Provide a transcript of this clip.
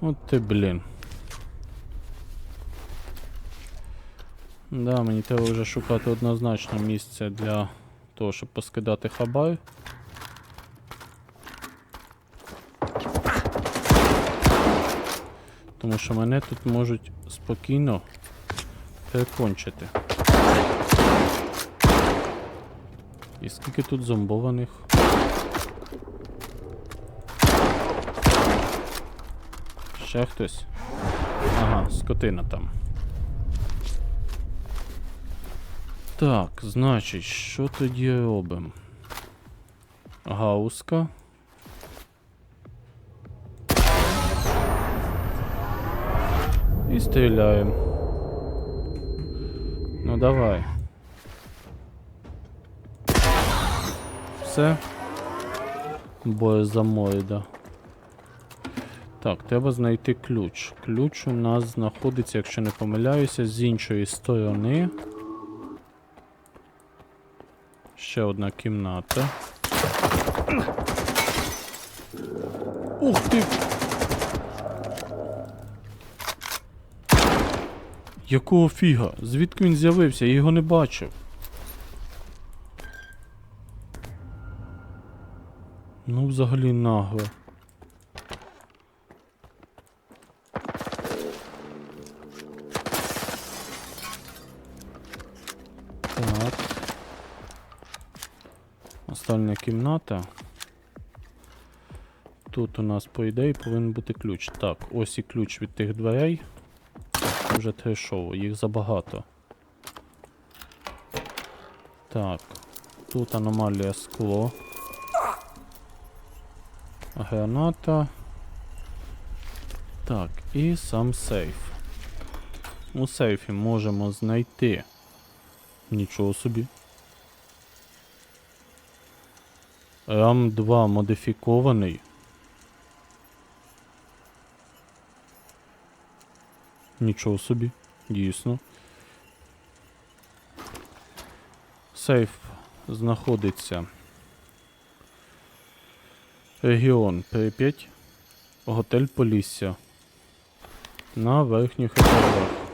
От ти, блін. Да, мені треба вже шукати однозначно місце для того, щоб поскидати хабар. Тому що мене тут можуть спокійно перекончити. І скільки тут зомбованих? Ще хтось? Ага, скотина там. Так, значить, що тоді робимо? Гауска. І стріляємо. Ну давай. Все. Боєзамоїда. Так, треба знайти ключ. Ключ у нас знаходиться, якщо не помиляюся, з іншої сторони. Ще одна кімната. Ух ти! Якого фіга? Звідки він з'явився? Я його не бачив. Ну, взагалі нагло. Так. Остальна кімната. Тут у нас, по ідеї, повинен бути ключ. Так, ось і ключ від тих дверей. Вже трешово, їх забагато. Так. Тут аномалія скло. Граната. Так, і сам сейф. У сейфі можемо знайти. Нічого собі. RAM 2 модифікований. Нічого собі, дійсно. Сейф знаходиться. Регіон Прип'ять. Готель Полісся. На верхніх етажах.